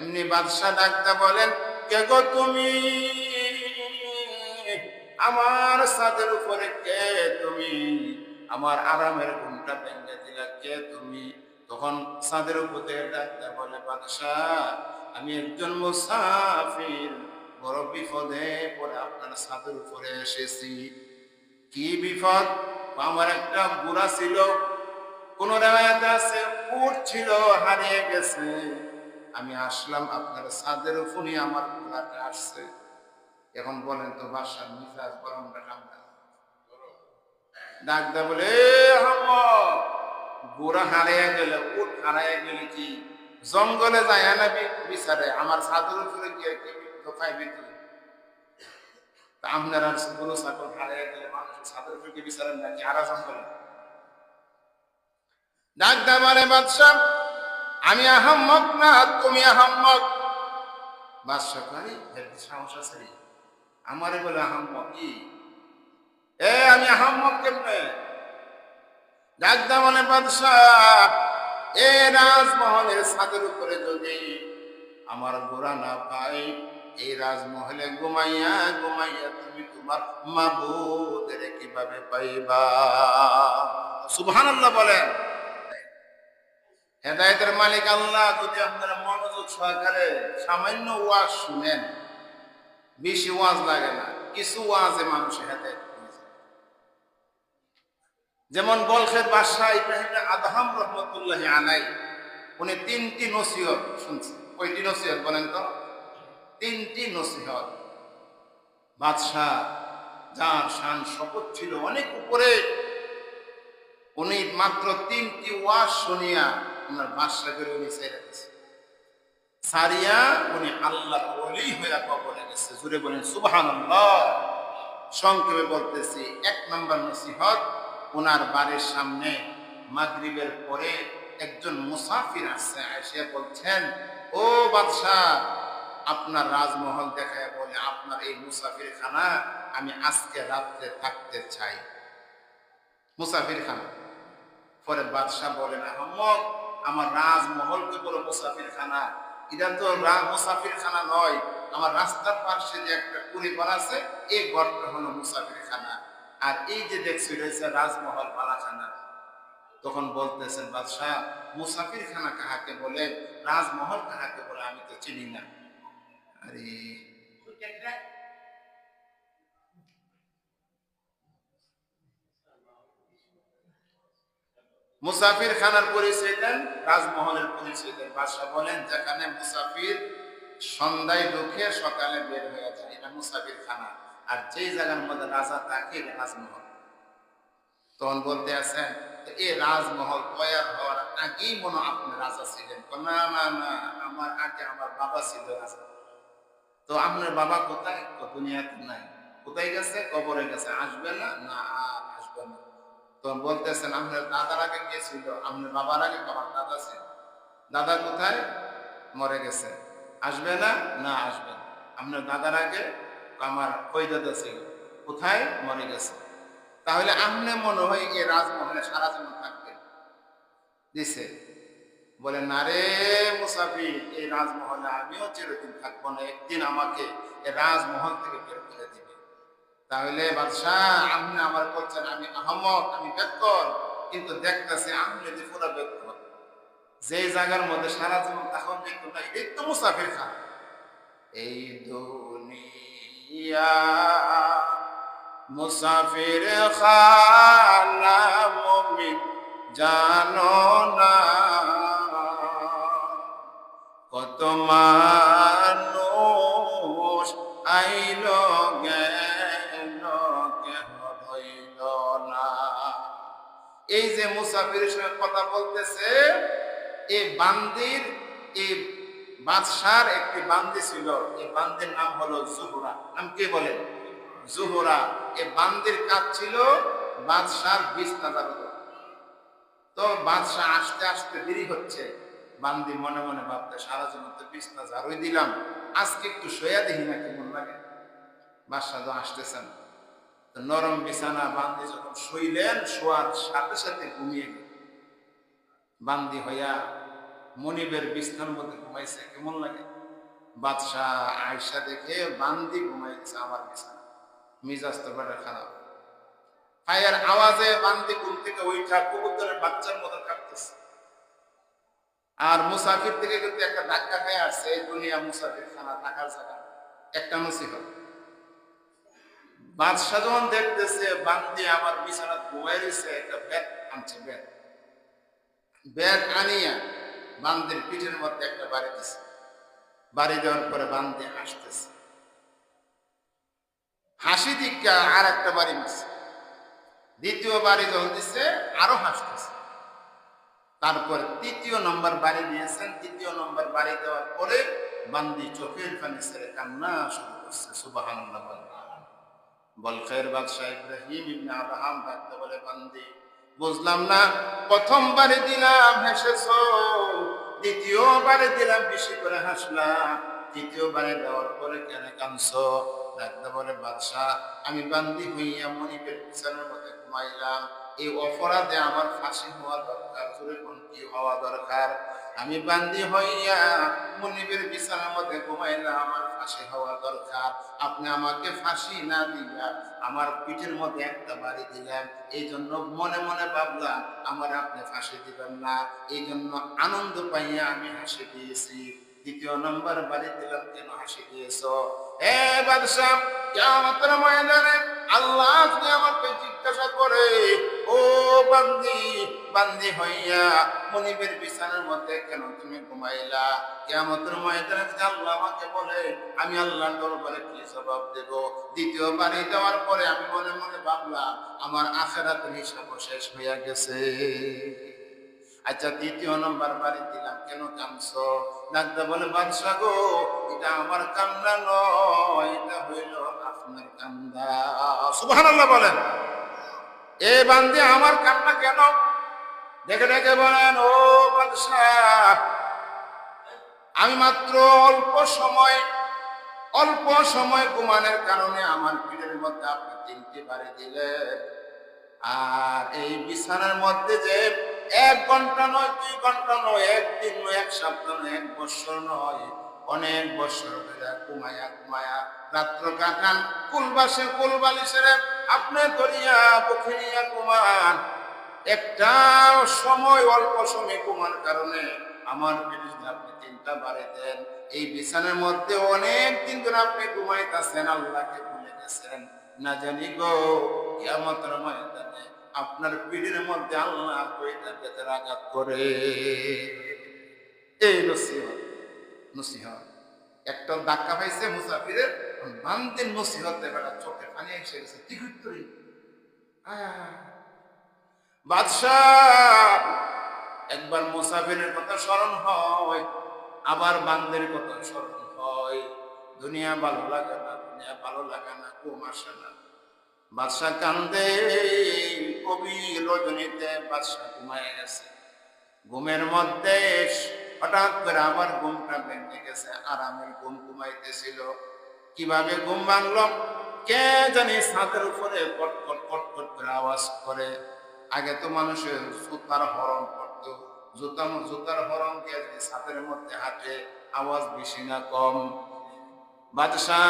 এমনি বাদশাহ ডাকতে বলেন, কে গো তুমি? আমার সাদের উপরে কে তুমি? আমার আরামের ঘুমটা ভেঙে দিলা কে তুমি? তখন সাদের উপরে ডাকতে বলে, বাদশাহ, আমি একজন মুসাফির। বড় বিপদে পরে আপনার সাদের উপরে এসেছি। কি বিপদ? আমার একটা বুড়া ছিল। কোন রেওয়ায়তে আছে, উট ছিল, হারিয়ে গেছে। আমি আসলাম আপনার ছাদের উপরই আমার বুড়াটা আসছে। এখন বলেন তো বাসার মিজাজ গরম না ঠান্ডা ডাক দা বলে "এ আহম্মদ, বুড়া হারিয়ে গেলে উট হারিয়ে গেলে কি জঙ্গলে যায় না বিচারে আমার ছাদের উপরে গিয়ে কি বিদ্যুৎ তা আপনার আর গরু ছাগল হারিয়ে গেলে মানুষের ছাদের উপরে বিচারেন নাকি আরা জঙ্গলে? ডাক দাবারে বাদশাহ আমি আহাম্মক না তুমি আহাম্মক? বাদশাহ এর সাহস আছে। আমারে বলে আহাম্মক কি? এ আমি আহাম্মক কেমনে? ডাক দাবারে বাদশাহ এ রাজমহলের ছাদের উপরে যদি আমার গোড়া না পাই এই রাজমহলে ঘুমাইয়া ঘুমাইয়া তুমি তোমার মাবুদের কীভাবে পাইবা? সুবহানাল্লাহ বলেন। হেদায়তের মালিক আল্লাহ, যদি আপনারা মনোযোগ সহকারে সামান্য ওয়াজ শুনেন, বেশি ওয়াজ লাগে না, কিছু ওয়াজে মানুষ হেদায়ত যেমন বলখের বাদশাহ ইব্রাহিম আদহাম রহমতুল্লাহ আলাই উনি তিনটি নসিহত শুনছেন। কয়টি নসিহত বলেন তো? তিনটি নসিহত। বাদশাহ, যার শান শপথ ছিল অনেক উপরে, উনি মাত্র তিনটি ওয়াজ শুনিয়া ওনার বাদশাহ করে উনি ছেড়ে দিয়েছে। সারিয়া উনি আল্লাহ ওলি হইয়া কবরে গেছে। জুড়ে বলেন, সুবহানাল্লাহ। সংক্ষেপে বলতেছি, এক নম্বর নসিহত ওনার বাড়ির সামনে মাগরিবের পরে একজন মুসাফির আসছে এসে বলছেন, ও বাদশাহ, আপনার রাজমহল দেখায় বলে আপনার এই মুসাফির খানা আমি আজকে রাত্রে থাকতে চাই। মুসাফির খানা পরে বাদশাহ বলেন, আহম্মদ আমার রাজমহলকে বলো মুসাফির খানা এটা তো মুসাফির খানা নয়, আমার রাস্তার পাশে যে একটা পরিবার আছে এই ঘরটা হলো মুসাফির খানা আর এই যে দেখছি রয়েছে রাজমহল পালাখানা তখন বলতেছেন, বাদশাহ মুসাফির খানা কাহাকে বলে? রাজমহল কাহাকে বলে? আমি তো চিনি না। আরে। মুসাফির খানার পরিচয় দেন রাজমহলের পরিচয় দেন। বাদশাহ বলেন, যেখানে মুসাফির সন্ধ্যায় ঢুকে সকালে বের হয়ে যায়, এটা মুসাফির খানা আর যেই জায়গার মধ্যে রাজা থাকে রাজমহল তখন বলতে আছেন এই রাজমহল তৈয়ার হওয়ার আগেই মনে আপনি রাজা ছিলেন। না না না, আমার আগে আমার বাবা ছিল রাজা। তো আপনার বাবা কোথায়? দুনিয়াতে নাই। কোথায় গেছে? কবরে গেছে। আসবে না? না তো বলতেছেন, আপনার দাদার আগে কে ছিল? আপনার বাবার আগে? আমার দাদা ছিল। দাদা কোথায়? মরে গেছে। আসবে না? না আসবে। না আপনার দাদার আগে আমার ওই দাদা ছিল। কোথায়? মরে গেছে। তাহলে আপনি মনে হয় এই রাজমহলে সারা জীবন থাকবে? দিছে। বলে, না রে মুসাফির, এই রাজমহলে আমিও চিরদিন থাকব না। একদিন আমাকে এই রাজমহল থেকে বের করে দিবে। তাহলে বাদশাহ, আপনি আমার বলছেন আমি আহমদ আমি বেতন কিন্তু দেখতেছি আমি যদি পুরো বেতন যে জায়গার মধ্যে সারা জীবন তখন দেখতো না এই তো মুসাফির খান। এই দুনিয়া মুসাফির খানা মমিন জানো না। কত মানুষ আইল মুসাফিরের সঙ্গে কথা বলতেছে এই বান্দির এই বাদশার একটি বান্দি ছিল। এই বান্দির নাম হলো জুহুরা। নাম কে বলেন জুহুরা। এই বান্দির কাজ ছিল বাদশার দাবি করা। তো বাদশাহ আসতে আসতে দেরি হচ্ছে। বান্দি মনে মনে ভাবতে, সারা জীবন তো বিছনা ঝাড়ুই দিলাম। আজকে একটু শোয়া দেখি না কেমন লাগে? বাদশাহ তো আসতেছেন নরম বিছানা বান্দি যখন শুইলেন, শোয়ার সাথে সাথে ঘুমিয়ে গেল বান্দি হইয়া মনিবের বিছনার মধ্যে ঘুমাইছে, কেমন লাগে? বাদশাহ আয়সা দেখে বান্দি ঘুমাইছে আমার বিছানা মিজাজ তো বেটা খারাপ। পায়ের আওয়াজে বান্দি ঘুম থেকে ওইটা কবুতরের বাচ্চার মতো কাঁপতেছে। আর মুসাফির থেকে কিন্তু একটা ধাক্কা খায় আসছে, এই দুনিয়া মুসাফির খানা থাকার জায়গা। একটা নসিহত। বাদশাহ যখন দেখতেছে, বান্দি আমার বিছানা একটা ব্যাগ আনছে, ব্যাগ। ব্যাগ আনিয়া বান্দির পিঠের মধ্যে একটা বাড়ি দিছে। বাড়ি দেওয়ার পরে বান্দি হাসি দিকা আর একটা বাড়ি দিচ্ছে দ্বিতীয় বাড়ি যখন দিচ্ছে আরও হাসতেছে। তারপর তৃতীয় নম্বর বাড়ি দিয়েছেন। তৃতীয় নম্বর বাড়ি দেওয়ার পরে বান্দি চোখের পানি ছেড়ে কান্না শুরু করছে সুবাহান্লাহ বল খের বাদশাহ ইব্রাহিম ইবনে আব্রাহাম ডাকতে বলে, বান্দি, বুঝলাম না প্রথম বারে দিলাম, হেসেছ। দ্বিতীয় বারে দিলাম, বেশি করে হাসলাম তৃতীয় বারে দেওয়ার পরে কেন কাঁদছ? ডাকতে বলে, বাদশাহ, আমি বান্দি হইয়া মনিবের বিছানার মধ্যে ঘুমাইলাম। এই অপরাধে আমার ফাঁসি হওয়া দরকার, জোরে কি হওয়া দরকার। আমি বান্দি হইয়া মনিবের বিছানার মধ্যে ঘুমাইলাম, আমার ফাঁসি হওয়া দরকার। আপনি আমাকে ফাঁসি না দিয়া আমার পিঠের মধ্যে একটা বাড়ি দিলেন, এই জন্য মনে মনে ভাবলাম, আমার আপনি ফাঁসি দিবেন না। এই জন্য আনন্দ পাইয়া আমি হাসি দিয়েছি। দ্বিতীয় নম্বর বাড়ি দিলাম, কেন হাসি দিয়েছ? এ বাদশাহ কিয়ামতের ময়দানে আল্লাহ আমাকে জিজ্ঞাসা করে, ও বান্দি বান্দি হইয়া মনিবের বিছানার মধ্যে কেন তুমি ঘুমাইলা? কিয়ামতের ময়দানে যদি আল্লাহ আমাকে বলে, আমি আল্লাহর দরবারে কি জবাব দেব? দ্বিতীয় বাড়ি দেওয়ার পরে আমি মনে মনে ভাবলাম, আমার আখেরাতের হিসাব শেষ হইয়া গেছে। আচ্ছা দ্বিতীয় নম্বর বাড়ি দিলাম কেন কাঁদছ? ডাক্তার বলে বাদশা গো এটা আমার কান্না নয় এটা হইল আপনার কান্দা। সুবহানাল্লাহ বলেন। এ বান্দি আমার কান্না কেন? দেখে দেখে বলেন ও বাদশাহ আমি মাত্র অল্প সময় অল্প সময় ঘুমানোর কারণে আমার পিঠের মধ্যে আপনি তিনটি বাড়ি দিলেন। আর এই বিছানার মধ্যে যে এক ঘণ্টা নয়, দুই ঘণ্টা নয়, একদিন নয়, এক সপ্তাহ নয়, এক বছর নয়। অনেক বছর ধরে ঘুমায়া ঘুমায়া রাত্র কাটান কুলবাসে কুলবালিশের আপনি দরিয়া পুখিরিয়া ঘুমান। একটা সময়, অল্প সময় কুমার কারণে আমার বিরুদ্ধে আপনি তিনটা বাড়ি দেন। এই বিছানার মধ্যে অনেক দিন ধরে আপনি ঘুমাইতেছেন, আল্লাহকে ভুলে গেছেন। না জানি গো, কিয়ামতের ময়দানে আপনার পিঠের মধ্যে আল্লাহ কইটা বেতের আঘাত করে? এই নসিহত নসিহত। একটা ধাক্কা পাইছে মুসাফিরের, বান্দির নসিহতে বেটা চোখে পানি এসে গেছে। করতে বাদশাহ, একবার মুসাফিরের কথা স্মরণ হয়, আবার বান্দের কথা স্মরণ হয়। দুনিয়া ভালো লাগে না, দুনিয়া ভালো লাগে না, ঘুম আসে না। বাদশাহ কান্দে, কবি রজনীতে বাদশাহ ঘুমায় গেছে। ঘুমের মধ্যে হঠাৎ করে আবার ঘুমটা ভেঙে গেছে আর আরামের ঘুম ঘুমাইতেছিল। কীভাবে ঘুম ভাঙল? কে জানি ছাদের উপরে কট কট কট কট করে আওয়াজ করে। আগে তো মানুষের জুতার হরণ করত জুতা জুতার হরণ কে ছাদের মধ্যে হাঁটে, আওয়াজ বেশি না কম। বাদশাহ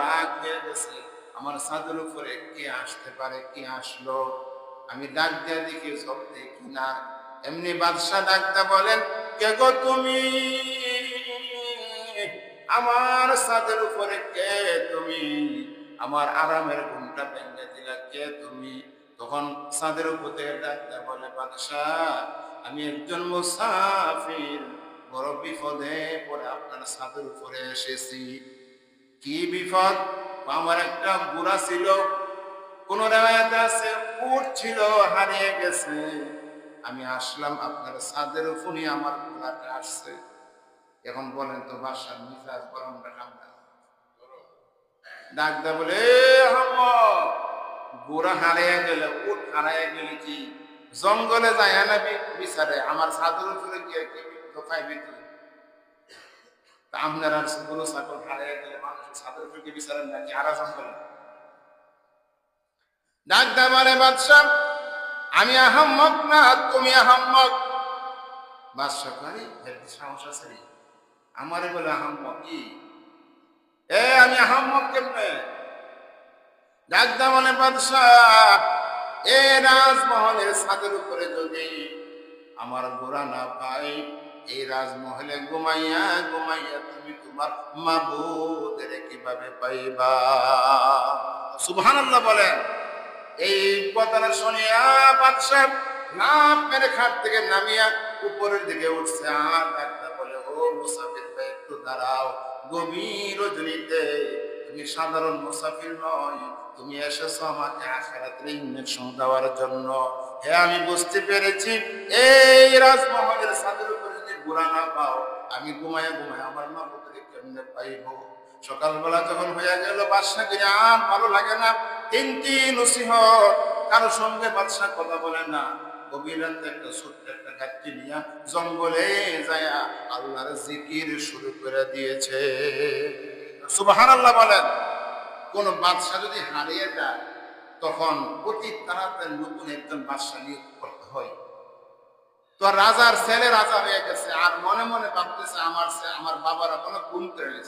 রাগ হয়ে গেছে। আমার ছাদের উপরে কে আসতে পারে, কে আসলো? আমি ডাক দিয়ে দেখি সব দেখি না। এমনি বাদশাহ ডাকতে বলেন, কে গো তুমি? আমার ছাদের উপরে কে তুমি? আমার আরামের ঘুমটা ভেঙে দিলা কে তুমি? তখন ছাদের উপরে ডাকতে বলে, বাদশাহ, আমি একজন মুসাফির। বড় বিপদে পরে আপনার ছাদের উপরে এসেছি। কি বিপদ? আমার একটা বুড়া ছিল। কোন রেওয়ায়তে আছে, উট ছিল, হারিয়ে গেছে। আমি আসলাম আপনার ছাদের উপরই আমার বুড়াটা আসছে। এখন বলেন তো, বাসার মিজাজ গরম না ঠান্ডা? ডাক দা বলে বুড়া হারিয়ে গেলে, উট হারিয়ে গেলে কি জঙ্গলে যায় না বিচারে? আমার ছাদের উপরে গিয়ে কি বিদ্যুৎ তা আপনারা গরু ছাগল হারিয়ে গেলে মানুষের ছাদের উপরে বিচারেন নাকি আরা জঙ্গলে ডাক দা বলে বাদশাহ, আমি আহাম্মক না তুমি আহাম্মক। বাদশাহ করি কি সাহস আছে আমারে বলে আহম্মক কি? এ, আমি আহম্মক কেমনে? ডাকদা বলে বাদশাহ, এ রাজমহলের ছাদের উপরে যদি আমার গোড়া না পাই এই রাজমহলে ঘুমাইয়া ঘুমাইয়া তুমি তোমার মাবুদের কীভাবে পাইবা? সুবহানাল্লাহ বলেন, এই কথাটা শুনিয়া বাদশাহ মেরে খাট থেকে নামিয়া উপরের দিকে উঠছে। আর ডাক্তার বলে, ও মুসাফির ভাই, একটু দাঁড়াও, গভীর রজনীতে। তুমি সাধারণ মুসাফির নয় তুমি এসেছ আমাকে আখেরাতের ইঞ্জেকশন দেওয়ার জন্য। হ্যাঁ আমি বুঝতে পেরেছি, এই রাজমহলের ছাদের উপরে যদি না পাও, আমি ঘুমায় ঘুমায় আমার মা পুত্রে কেমনে পাইব? সকালবেলা যখন হয়ে গেল, বাদশাহ গিরে আর ভালো লাগে না, তিনটি নসিহত, কারও সঙ্গে বাদশাহ কথা বলে না। গভীর রাতে একটা ছোট্ট একটা ঘাটতি নিয়া জঙ্গলে যায়া আল্লাহর জিকির শুরু করে দিয়েছে। সুবহানাল্লাহ বলেন, কোন বাদশাহ যদি হারিয়ে যায়, তখন অতি তাড়াতাড়ি নতুন একজন বাদশাহ নিয়োগ করতে হয়। তো রাজার ছেলে রাজা হয়ে গেছে, আর মনে মনে ভাবতেছে আমার আমার বাবারা কোনো গুণ করে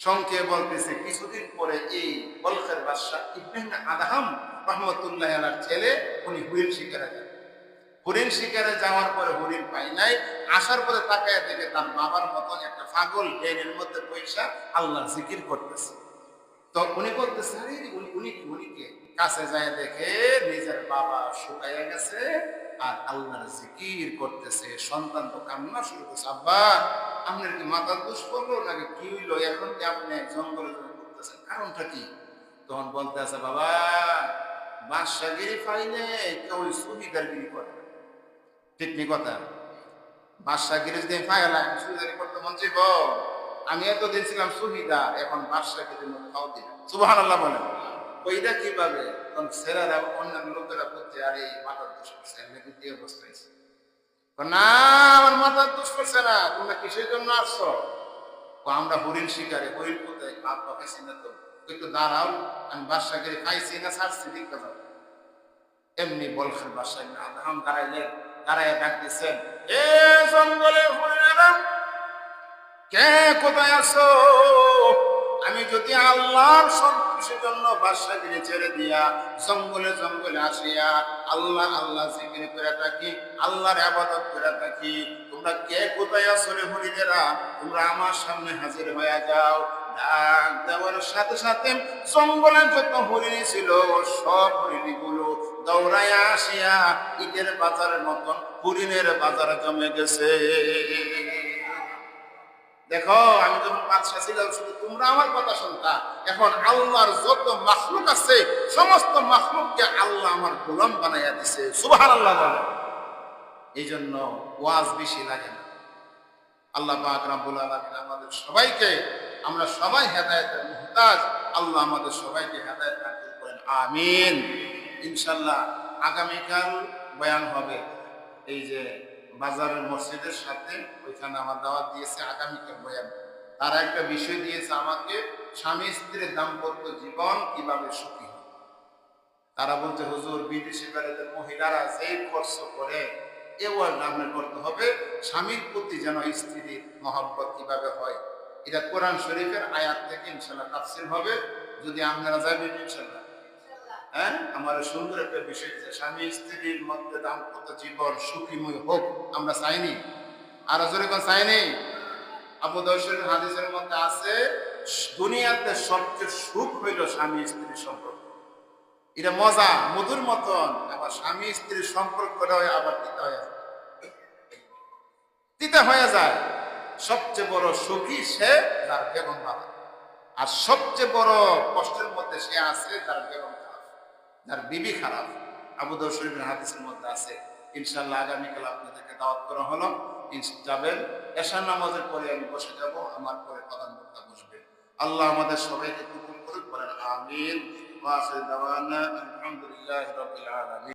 সংক্ষেপ বলতেছে, কিছুদিন পরে এই বলখের বাদশাহ ইব্রাহিম আদাহাম রহমতুল্লাহ আলার ছেলে, উনি হুইল শিকারে যান। হরিণ শিকারে যাওয়ার পরে হরিণ পাই নাই, আসার পরে তাকায় দেখে তার বাবার মতন একটা পাগল ডেনের মধ্যে পয়সা আল্লাহ জিকির করতেছে। তো উনি বলতেছে উনি উনি কি উনি কে? কাছে যায় দেখে নিজের বাবা শুকাইয়া গেছে আর আল্লাহর জিকির করতেছে, সন্তান তো কান্না শুরু করছে, আব্বা, আপনার কি মাথা দোষ করল নাকি কি হইল? এখন কি আপনি জঙ্গলে করতেছেন কারণটা কি? তখন বলতে আছে, বাবা বাদশাগিরি পাইলে কেউ সুবিধারগিরি করে ঠিক নি কথা? বাদশাগিরি যদি ফাইলা সুবিধারি করতে মন চাইব? আমি এতদিন ছিলাম সুবিধা, এখন বাদশাগিরির মধ্যে খাও দিলাম। সুবাহান আল্লাহ বলেন। ওইটা কীভাবে? তখন ছেলেরা অন্যান্য লোকেরা বলছে, আরে মাথার দোষ করছে এমনি দিয়ে অবস্থা হয়েছে না, আমার মাথার দোষ করছে না, তোমরা কিসের জন্য আসছো? আমরা হরিণ শিকারে, হরিণ কোথায়? বাপ না তো। একটু দাঁড়াও, আমি বাদশাগিরি খাইছি না ছাড়ছি কথা? এমনি বলছেন বাদশাহ আদাম দাঁড়াইলেন দাঁড়ায় ডাক এ জঙ্গলে কে কোথায় আছো? আমি যদি আল্লাহর সন্তুষ্টির জন্য বাদশাগিরি ছেড়ে দিয়া জঙ্গলে জঙ্গলে আসিয়া আল্লাহ আল্লাহ জিকির করে থাকি, আল্লাহর আবাদত করে থাকি। তোমরা কে কোথায় আছো রে হরিণেরা তোমরা আমার সামনে হাজির হয়ে যাও। ডাক দেওয়ার সাথে সাথে যত হরিণী ছিল, সব হরিণী গুলো দৌড়াইয়া আসিয়া ঈদের বাজারের মতন হরিণের বাজারে জমে গেছে। দেখো, আমি যখন বাদশা ছিলাম, শুধু তোমরা আমার কথা শুনতা। এখন আল্লাহর যত মাখলুক আছে, সমস্ত মাখলুককে আল্লাহ আমার গোলাম বানাইয়া দিছে। সুবাহান আল্লাহ বলে। এই জন্য ওয়াজ বেশি লাগে না। আল্লাহ পাক রাব্বুল আলামিন আমাদের সবাইকে, আমরা সবাই হেদায়েতের মুহতাজ, আল্লাহ আমাদের সবাইকে হেদায়েত দান করেন। আমিন। ইনশাআল্লাহ আগামীকাল বয়ান হবে। এই যে বাজারের মসজিদের সাথে ওইখানে আমার দাওয়াত দিয়েছে আগামীকাল বয়ান। তারা একটা বিষয় দিয়েছে আমাকে, স্বামী স্ত্রীর দাম্পত্য জীবন কীভাবে সুখী তারা বলছে, হুজুর, বিদেশি বেড়াদের মহিলারা যেই খরচ করে, এ ওয়ার্ড করতে হবে। স্বামীর প্রতি যেন স্ত্রীর মহব্বত কীভাবে হয়? এটা কোরআন শরীফের আয়াত থেকে ইনশাল্লাহ তাফসির হবে। যদি আপনারা যাবেন ইনশাল্লাহ। হ্যাঁ? আমার সুন্দর একটা বিষয় যে স্বামী স্ত্রীর মধ্যে দাম্পত্য জীবন সুখীময় হোক, আমরা চাইনি আর জোরে কোন চাইনি আবু দর্শন হাদিসের মধ্যে আছে, দুনিয়াতে সবচেয়ে সুখ হইল স্বামী স্ত্রীর সম্পর্ক। এটা মজা, মধুর মতন, আবার স্বামী স্ত্রীর সম্পর্কটা হয়, আবার তিতা হয়ে যায়। তিতা হয়ে যায়। সবচেয়ে বড় সুখী সে যার বেগম বাবা। আর সবচেয়ে বড় কষ্টের মধ্যে সে আছে যার বেগম খারাপ যার বিবি খারাপ। আবু দর শরীফের হাদিসের মধ্যে আছে ইনশাল্লাহ আগামীকাল আপনাদেরকে দাওয়াত করা হলো। যাবেন এশা নামাজের পরে আমি বসে যাব, আমার পরে প্রধান বক্তা বসবে। আল্লাহ আমাদের সবাইকে কবুল করুক, বলেন আমিন। ওয়া আলামিন।